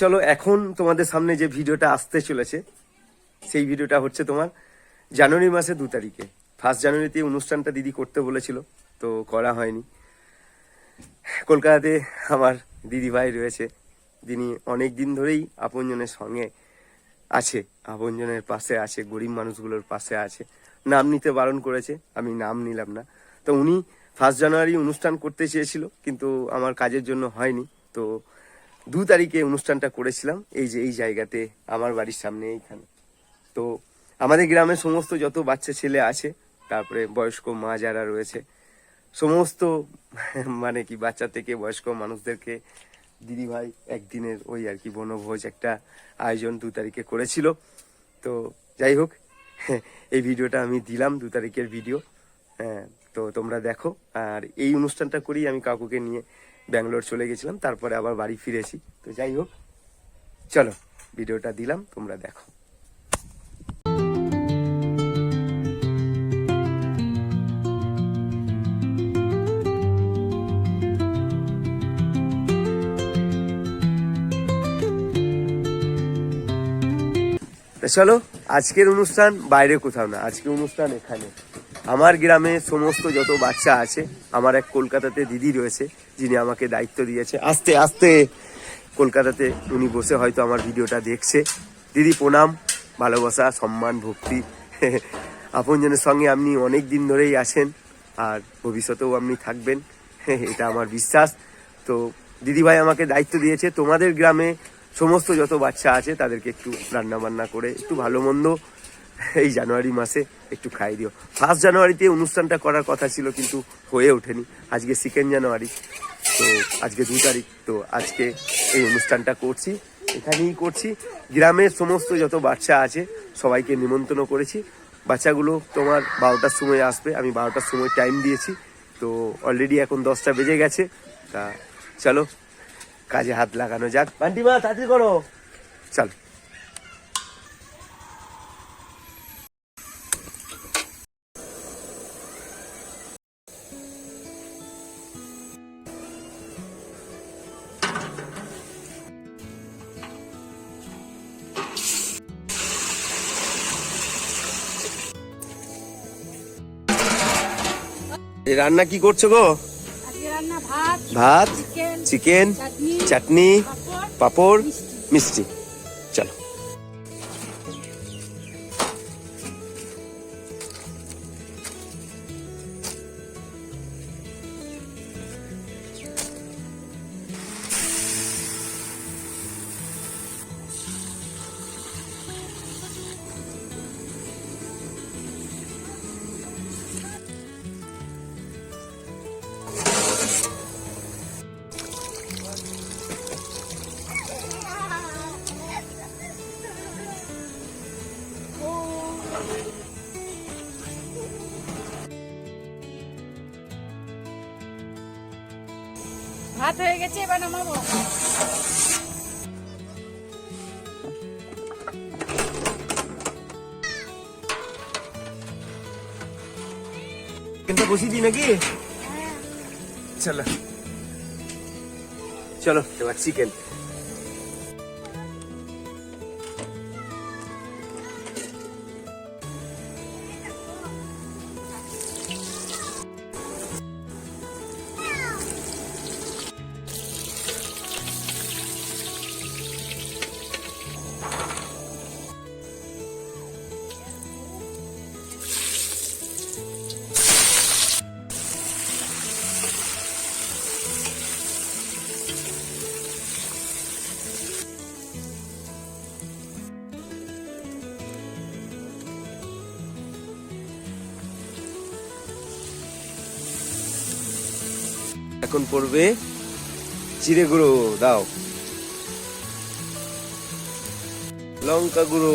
চলো, এখন তোমাদের সামনে যে ভিডিওটা আসতে চলেছে, সেই ভিডিওটা হচ্ছে তোমার জানুয়ারি মাসে দু তারিখে। ফার্স্ট জানুয়ারিতে অনুষ্ঠানটা দিদি করতে বলেছিল, তো করা হয়নি। কলকাতাতে আমার দিদি ভাই রয়েছে, যিনি অনেক দিন ধরেই আপনজনের সঙ্গে আছে, আপনজনের পাশে আছে, গরিব মানুষগুলোর পাশে আছে। নাম নিতে বারণ করেছে, আমি নাম নিলাম না। তো উনি ফার্স্ট জানুয়ারি অনুষ্ঠান করতে চেয়েছিল, কিন্তু আমার কাজের জন্য হয়নি, তো দু তারিখে অনুষ্ঠানটা করেছিলাম, এই যে এই জায়গাতে, আমার বাড়ির সামনে এইখানে। তো আমাদের গ্রামে সমস্ত যত বাচ্চা ছেলে আছে, তারপরে বয়স্ক মা যারা রয়েছে, সমস্ত মানে কি, বাচ্চা থেকে বয়স্ক মানুষদেরকে দিদিভাই একদিনের ওই আর কি বনভোজ একটা আয়োজন দু তারিখে করেছিল। তো যাই হোক, এই ভিডিওটা আমি দিলাম দু তারিখের ভিডিও। হ্যাঁ তো তোমরা দেখো, আর এই অনুষ্ঠানটা করেই আমি কাকুকে নিয়ে। ব্যাঙ্গালোর চলে গেছিলাম, তারপরে আবার বাড়ি ফিরেছি। তো যাই হোক, চলো, ভিডিওটা দিলাম, তোমরা দেখো। চলো, আজকের অনুষ্ঠান বাইরে কোথাও না, আজকের অনুষ্ঠান এখানে। আমার গ্রামে সমস্ত যত বাচ্চা আছে, আমার এক কলকাতাতে দিদি রয়েছে যিনি আমাকে দায়িত্ব দিয়েছে। আস্তে আস্তে কলকাতাতে উনি বসে হয়তো আমার ভিডিওটা দেখছে। দিদি, প্রণাম, ভালোবাসা, সম্মান, ভক্তি। আপনজনের সঙ্গে আপনি অনেক দিন ধরেই আছেন, আর ভবিষ্যতেও আপনি থাকবেন। এটা আমার বিশ্বাস। তো দিদিভাই আমাকে দায়িত্ব দিয়েছে, তোমাদের গ্রামে সমস্ত যত বাচ্চা আছে, তাদেরকে একটু রান্না বান্না করে, একটু ভালো মন্দ এই জানুয়ারি মাসে একটু খাই দিও। ফার্স্ট জানুয়ারিতে অনুষ্ঠানটা করার কথা ছিল, কিন্তু হয়ে ওঠেনি। আজকে সেকেন্ড জানুয়ারি তো আজকে দু তারিখ তো আজকে এই অনুষ্ঠানটা করছি এখানেই করছি। গ্রামের সমস্ত যত বাচ্চা আছে সবাইকে নিমন্ত্রণ করেছি। বাচ্চাগুলো তোমার বারোটার সময় আসবে আমি বারোটার সময় টাইম দিয়েছি। তো অলরেডি এখন দশটা বেজে গেছে তা চলো কাজে হাত লাগানো যাক। বান্টিমা তাড়াতাড়ি করো। চল। রান্না কি করছ গো ভাত চিকেন চাটনি পাঁপড় মিষ্টি। ভাত হয়ে গেছে এবার নামাবো। কিন্তু বসিয়ে দিই নাকি? চলো। চলো এবার চিকেন এখন পড়বে। জিরে গুঁড়ো, দাও। লঙ্কা গুঁড়ো,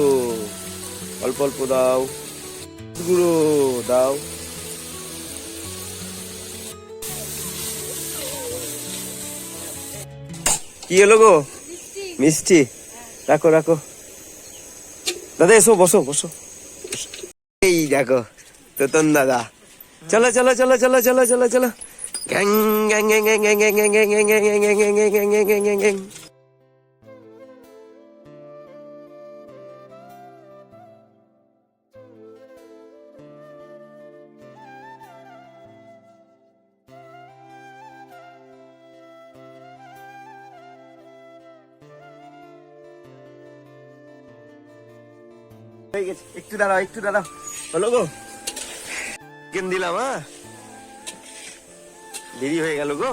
অল্প অল্প দাও। গুঁড়ো, দাও। কি এলো গো? মিষ্টি। রাখো রাখো। দাদা, এসো, বসো বসো। এই দেখো, তোতন দাদা। চলো চলো চলো চলো চলো চলো চলো। Gang, gang, gang, gang, gang, gang, gang, gang, gang, gang, gang, gang, gang, gang, একটু দাঁড়াও একটু দাঁড়াও বলো গো কেন দিলাম হ্যাঁ দেরি হয়ে গেল গো।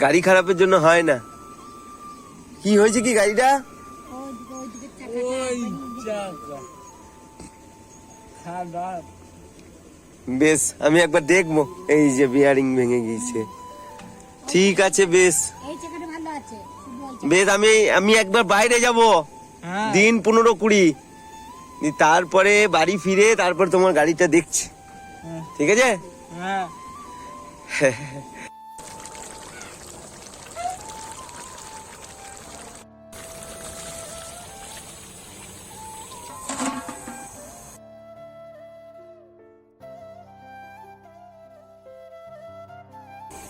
গাড়ি খারাপের জন্য হয় না। কি হয়েছে কি গাড়িটা? বেশ আমি একবার দেখব। এই যে বিয়ারিং ভেঙে গিয়েছে। ঠিক আছে বেশ। এই চাকাটা ভালো আছে। শুধু ওই বেশ আমি আমি একবার বাইরে যাব। হ্যাঁ। দিন পনেরো কুড়ি। তারপরে বাড়ি ফিরে তারপর তোমার গাড়িটা দেখছি। হ্যাঁ, ঠিক আছে? হ্যাঁ।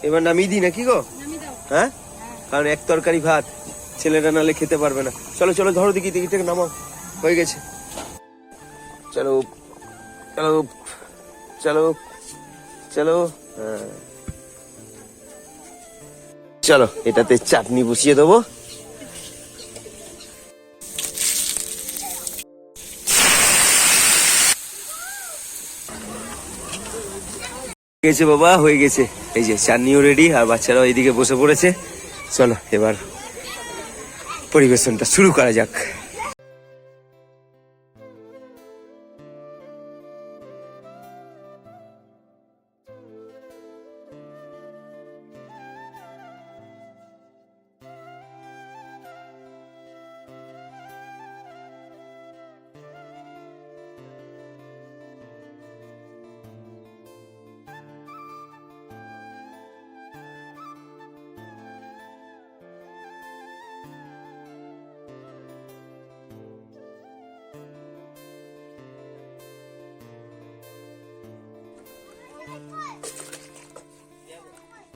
এবার নামিয়ে দিই নাকি গো? হ্যাঁ? কারণ এক তরকারি ভাত ছেলেটা নালে খেতে পারবে না। চলো চলো ধরো দেখি দেখি থেকে নামাও। হয়ে গেছে। চলো চলো চলো চলো হ্যাঁ। চলো এটাতে চাটনি বসিয়ে দেবো। গেছে বাবা, হয়ে গেছে। এই যে চাননিও রেডি আর বাচ্চারাও এইদিকে বসে পড়েছে। চলো, এবার পরিবেশনটা শুরু করা যাক।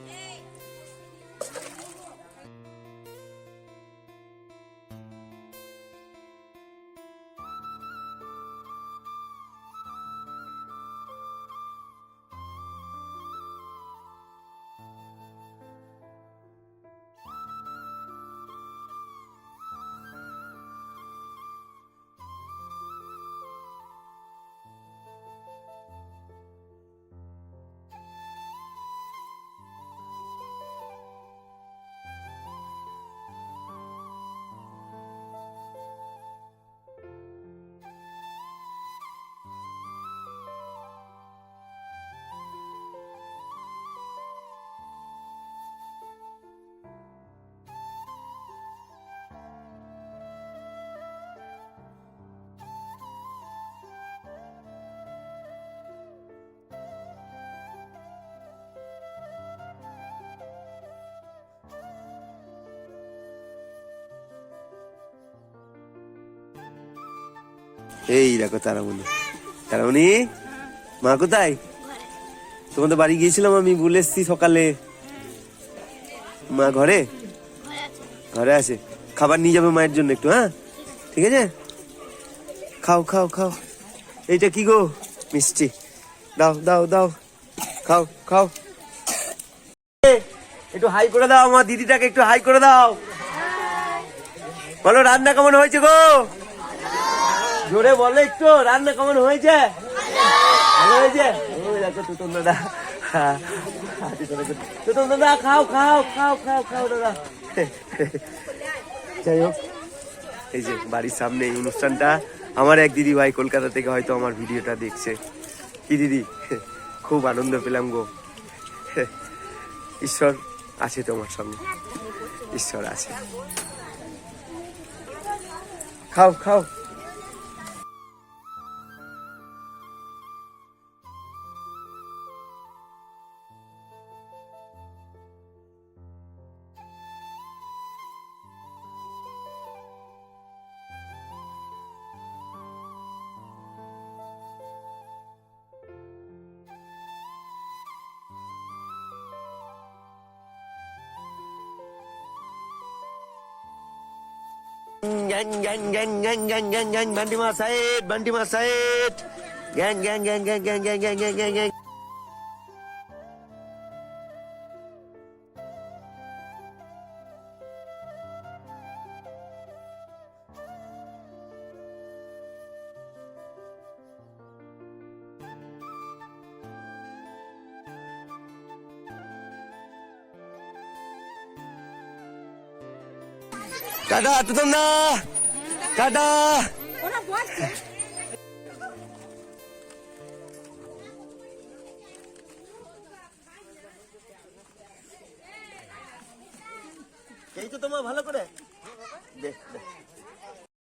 哎。এই দেখো তারামণি। তারামণি, মা কোথায়? তোমাদের বাড়ি গিয়েছিলাম আমি, বলে এসছি সকালে। মা ঘরে? ঘরে আছে। খাবার নিয়ে যাবে মায়ের জন্য একটু হ্যাঁ? ঠিক আছে? খাও খাও খাও। এইটা কি গো? মিষ্টি। দাও দাও দাও। খাও খাও। একটু হাই করে দাও আমার দিদিটাকে একটু হাই করে দাও। বলো, রান্না কেমন হয়েছে গো? জোরে বলো একটু, রান্না কেমন হয়েছে? ভালো হয়েছে? দেখো তুতন দাদা। তুতন দাদা, খাও খাও খাও খাও খাও দাদা। যাই হোক, এই যে বাড়ির সামনে এই অনুষ্ঠানটা, আমার এক দিদি ভাই কলকাতা থেকে হয়তো আমার ভিডিওটা দেখছে। কি দিদি? খুব আনন্দ পেলাম গো। ঈশ্বর আছে তোমার সঙ্গে। ঈশ্বর আছে। খাও খাও। Gang gang gang gang gang gang gang বান্টিমা side বান্টিমা side gang gang gang gang gang gang gang gang gang tata তুতম না টাটা। খেয়েছো তোমার ভালো করে?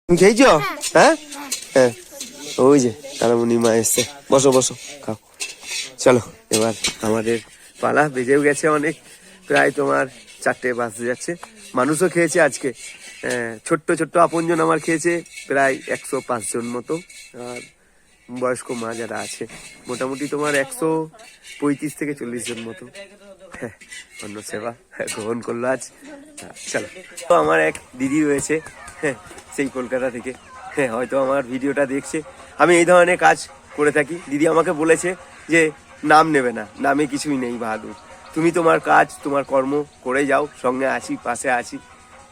খেয়েছো? হ্যাঁ? হ্যাঁ। ওই যে তারামণি মা এসছে। বসো বসো খাও। চলো এবার আমাদের পালা বেজেও গেছে অনেক। প্রায় তোমার চারটে বাজতে যাচ্ছে। মানুষও খেয়েছে আজকে। ছোট্ট ছোট্ট আপনজন আমার খেয়েছে প্রায় একশো পাঁচজন মতো। আর বয়স্ক মা যারা আছে মোটামুটি তোমার একশো পঁয়ত্রিশ থেকে চল্লিশ জন মতো। হ্যাঁ, অন্য সেবা গ্রহণ করল আজ। চলো। তো আমার এক দিদি রয়েছে হ্যাঁ, সেই কলকাতা থেকে। হ্যাঁ হয়তো আমার ভিডিওটা দেখছে। আমি এই ধরনের কাজ করে থাকি। দিদি আমাকে বলেছে যে নাম নেবে না। নামে কিছুই নেই বাহাদুর। তুমি তোমার কাজ, তোমার কর্ম করে যাও, সঙ্গে আছি, পাশে আছি।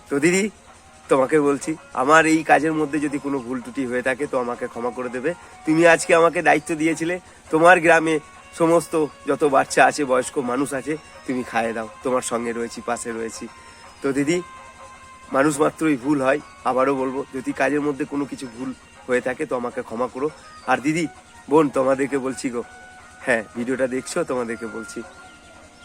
তো দিদি, তোমাকে বলছি, আমার এই কাজের মধ্যে যদি কোনো ভুল ত্রুটি হয়ে থাকে, তো আমাকে ক্ষমা করে দেবে। তুমি আজকে আমাকে দায়িত্ব দিয়েছিলে, তোমার গ্রামে সমস্ত যত বাচ্চা আছে, বয়স্ক মানুষ আছে, তুমি খাইয়ে দাও। তোমার সঙ্গে রয়েছি, পাশে রয়েছি। তো দিদি, মানুষ মাত্রই ভুল হয়, আবারও বলব, যদি কাজের মধ্যে কোনো কিছু ভুল হয়ে থাকে, তো আমাকে ক্ষমা করো। আর দিদি, বোন, তোমাদেরকে বলছি গো। হ্যাঁ ভিডিওটা দেখছ, তোমাদেরকে বলছি।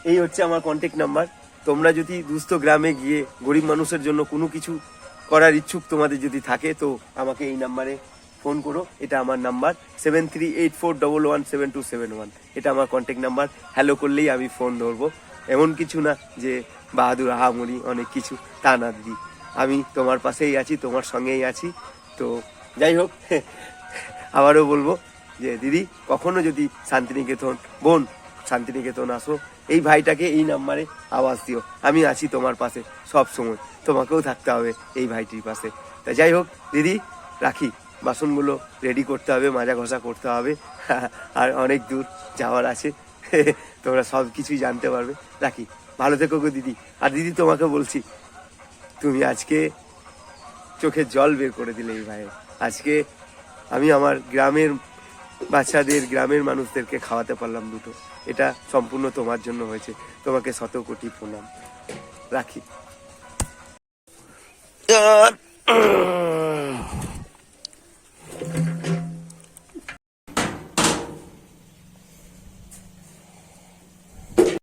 এই হচ্ছে আমার কন্ট্যাক্ট নাম্বার তোমরা যদি দুস্থ গ্রামে গিয়ে গরিব মানুষের জন্য কোনো কিছু করার ইচ্ছুক তোমাদের যদি থাকে, তো আমাকে এই নাম্বারে ফোন করো। এটা আমার number seven three eight four double one seven two seven one এটা আমার কন্ট্যাক্ট নাম্বার হ্যালো করলেই আমি ফোন ধরবো। এমন কিছু না যে বাহাদুর, আহামরি, অনেক কিছু। তা না, দিদি। আমি তোমার পাশেই আছি, তোমার সঙ্গেই আছি। তো যাই হোক, আবারও বলব যে, দিদি, কখনো যদি শান্তিনিকেতন, বোন, শান্তিনিকেতন আসো এই ভাইটাকে এই নাম্বারে আওয়াজ দিও। আমি আছি তোমার পাশে সব সময়। তোমাকেও থাকতে হবে এই ভাইটির পাশে। তা যাই হোক, দিদি, রাখি। বাসনগুলো রেডি করতে হবে, মাজা ঘষা করতে হবে। আর অনেক দূর যাওয়ার আছে। তোমরা সব কিছুই জানতে পারবে। রাখি, ভালো থেকো গো দিদি। আর দিদি, তোমাকে বলছি, তুমি আজকে চোখে জল বের করে দিলে এই ভাইয়ের। আজকে আমি আমার গ্রামের বাচ্চাদের, গ্রামের মানুষদেরকে খাওয়াতে পারলাম দুটো। এটা সম্পূর্ণ তোমার জন্য হয়েছে। তোমাকে শত কোটি প্রণাম। রাখি।